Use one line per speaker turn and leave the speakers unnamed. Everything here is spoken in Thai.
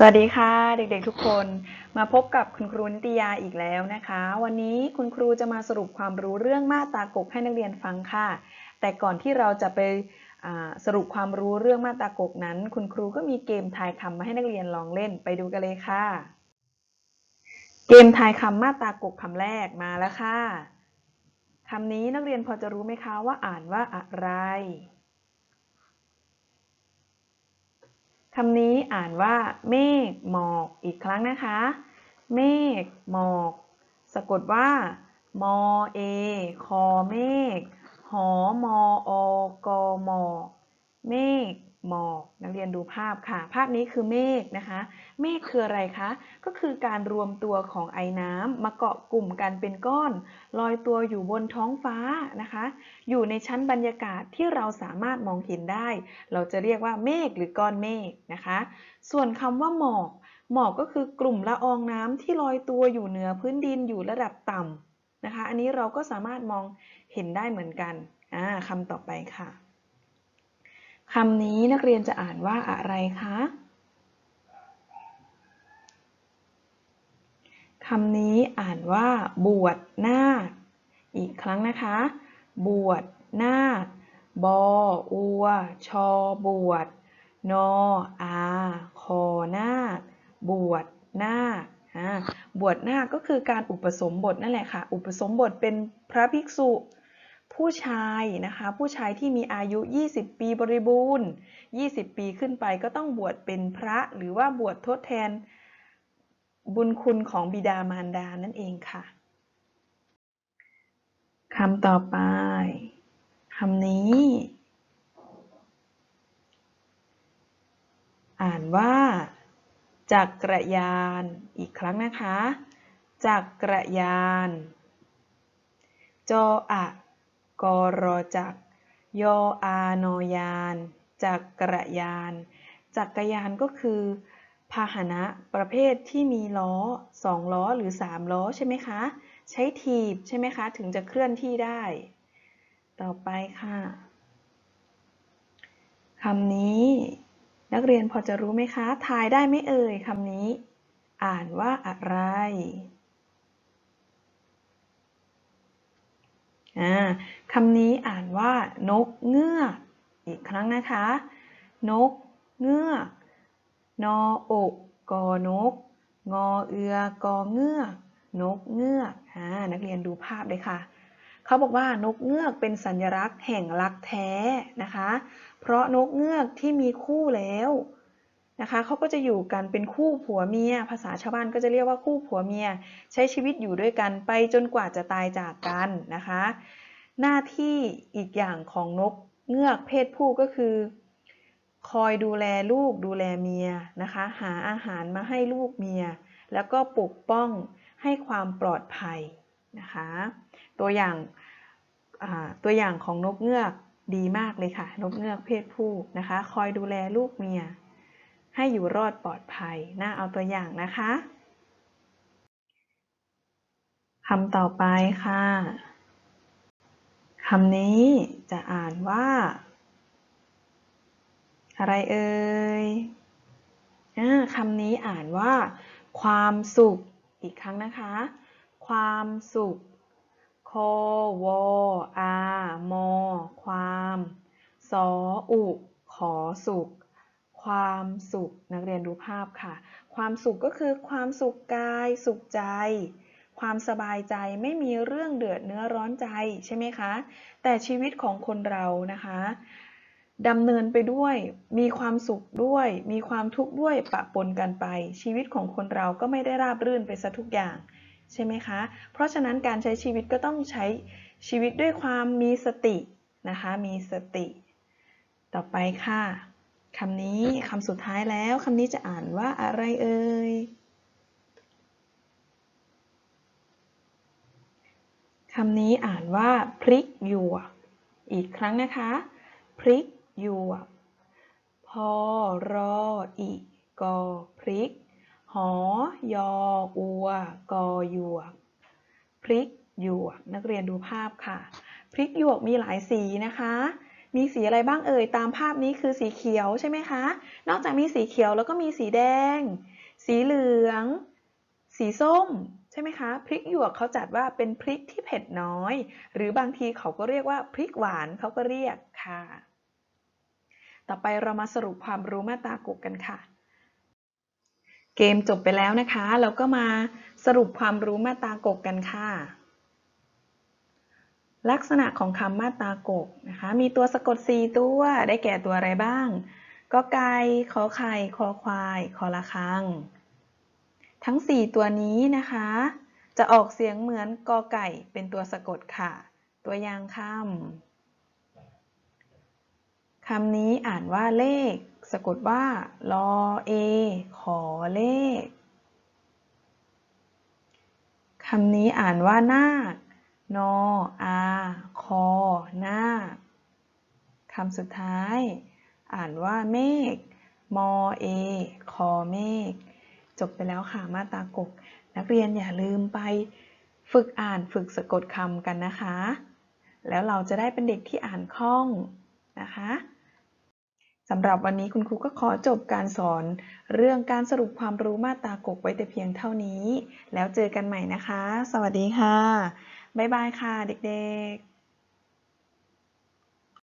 สวัสดีค่ะเด็กๆทุกคนมาพบกับคุณครูนิตยาอีกแล้วนะคะ วันนี้คุณครูจะมาสรุปความรู้เรื่องมาตรากกให้นักเรียนฟังค่ะ แต่ก่อนที่เราจะไปสรุปความรู้เรื่องมาตรากกนั้น คุณครูก็มีเกมทายคำมาให้นักเรียนลองเล่นไปดูกันเลยค่ะ เกมทายคำมาตรากกคำแรกมาแล้วค่ะคำนี้นักเรียนพอจะรู้ไหมคะว่าอ่านว่าอะไร คำนี้อ่านว่า เมฆหมอกอีกครั้งนะคะ เมฆหมอก สะกดว่า มอเอคอเมฆหอมออกอหมอกเมฆ มอกนักเรียนดูภาพค่ะ ภาพนี้คือเมฆนะคะ เมฆคืออะไรคะ ก็คือการรวมตัวของไอน้ำมาเกาะกลุ่มกันเป็นก้อน ลอยตัวอยู่บนท้องฟ้านะคะ อยู่ในชั้นบรรยากาศที่เราสามารถมองเห็นได้ เราจะเรียกว่าเมฆหรือก้อนเมฆนะคะ ส่วนคำว่าหมอกหมอกก็คือกลุ่มละอองน้ำที่ลอยตัวอยู่เหนือพื้นดินอยู่ระดับต่ำนะคะ อันนี้เราก็สามารถมองเห็นได้เหมือนกันอ่าคำต่อไปค่ะ คำนี้นักเรียนจะอ่านว่าอะไรคะ คำนี้อ่านว่า บวชนาค อีกครั้งนะคะ บวชนาค บอ อัว ชอ บวช นอ อา คอนาค บวชนาคอ่าบวชนาคก็คือการอุปสมบทนั่นแหละค่ะ อุปสมบทเป็นพระภิกษุ ผู้ชายนะคะ ผู้ชายที่มีอายุ 20 ปีบริบูรณ์ 20 ปีขึ้นไปก็ต้องบวชเป็นพระหรือว่าบวชทดแทนบุญคุณของบิดามารดานั่นเองค่ะคำต่อไปคำนี้ อ่านว่าจักรยานอีกครั้งนะคะจักรยาน จออะ กรอจักรยออานอยานจักรยาน จักรยานก็คือพาหนะประเภทที่มีล้อสองล้อหรือสามล้อใช่ไหมคะ ใช้ถีบใช่ไหมคะ ถึงจะเคลื่อนที่ได้ ต่อไปค่ะคำนี้ นักเรียนพอจะรู้ไหมคะ ทายได้ไหมเอ่ยคำนี้ อ่านว่าอะไร อ่า คำนี้อ่านว่านกเงือกอีกครั้งนะคะ นกเงือกนออกกอนก งอเอือกอเงือกนกเงือกอนักเรียนดูภาพเลยค่ะเขาบอกว่านกเงือกเป็นสัญลักษณ์แห่งรักแท้นะคะ เพราะนกเงือกที่มีคู่แล้ว นะคะเขาก็จะอยู่กันเป็นคู่ผัวเมีย ภาษาชาวบ้านก็จะเรียกว่าคู่ผัวเมีย ใช้ชีวิตอยู่ด้วยกันไปจนกว่าจะตายจากกันนะคะ หน้าที่อีกอย่างของนกเงือกเพศผู้ก็คือ คอยดูแลลูกดูแลเมียนะคะ หาอาหารมาให้ลูกเมีย แล้วก็ปกป้องให้ความปลอดภัยนะคะ ตัวอย่างตัวอย่างของนกเงือกดีมากเลยค่ะ นกเงือกเพศผู้นะคะ คอยดูแลลูกเมีย ให้อยู่รอดปลอดภัยน่าเอาตัวอย่างนะคะคำต่อไปค่ะคำนี้จะอ่านว่า อะไรเอ่ยคำนี้อ่านว่า ความสุขอีกครั้งนะคะ ความสุขโควอามความ สออุ ขอสุข ความสุขนักเรียนดูภาพค่ะ ความสุขก็คือความสุขกาย สุขใจ ความสบายใจไม่มีเรื่องเดือดเนื้อร้อนใจใช่ไหมคะ แต่ชีวิตของคนเรานะคะดำเนินไปด้วย มีความสุขด้วย มีความทุกข์ด้วยปะปนกันไป ชีวิตของคนเราก็ไม่ได้ราบรื่นไปซะทุกอย่างใช่ไหมคะ เพราะฉะนั้นการใช้ชีวิตก็ต้องใช้ชีวิตด้วยความมีสตินะคะ มีสติ ต่อไปค่ะ คำนี้คำสุดท้ายแล้วคำนี้จะอ่านว่าอะไรเอ่ยคำนี้อ่านว่าพริกหยวกอีกครั้งนะคะพริกหยวกพอรออีกอพริก หอยออัวกอหยวกพริกหยวกนักเรียนดูภาพค่ะ พริกหยวกมีหลายสีนะคะ มีสีอะไรบ้างเอ่ย ตามภาพนี้คือสีเขียวใช่ไหมคะ นอกจากมีสีเขียวแล้วก็มีสีแดง สีเหลือง สีส้มใช่ไหมคะ พริกหยวกเขาจัดว่าเป็นพริกที่เผ็ดน้อย หรือบางทีเขาก็เรียกว่าพริกหวานเขาก็เรียกค่ะ ต่อไปเรามาสรุปความรู้มาตรากกกันค่ะ เกมจบไปแล้วนะคะ เราก็มาสรุปความรู้มาตรากกกันค่ะ ลักษณะของคำมาตรากกนะคะ มีตัวสะกด 4 ตัว ได้แก่ตัวอะไรบ้างกอไก่ ขอไข่ คอควาย คอละคัง ทั้ง 4 ตัวนี้นะคะ จะออกเสียงเหมือนกอไก่ เป็นตัวสะกดค่ะ ตัวอย่างคำคำนี้อ่านว่าเลข สะกดว่าลอเอ ขอเลขคำนี้อ่านว่านาค นออาคอ หน้า คำสุดท้าย อ่านว่าเมฆมอเอ คอเมฆ จบไปแล้วค่ะ มาตากก นักเรียนอย่าลืมไป ฝึกอ่านฝึกสะกดคำกันนะคะ แล้วเราจะได้เป็นเด็กที่อ่านคล่องนะคะสำหรับวันนี้คุณครูก็ขอจบการสอน เรื่องการสรุปความรู้มาตรากกไว้แต่เพียงเท่านี้ แล้วเจอกันใหม่นะคะ สวัสดีค่ะ บ๊ายบายค่ะเด็กๆ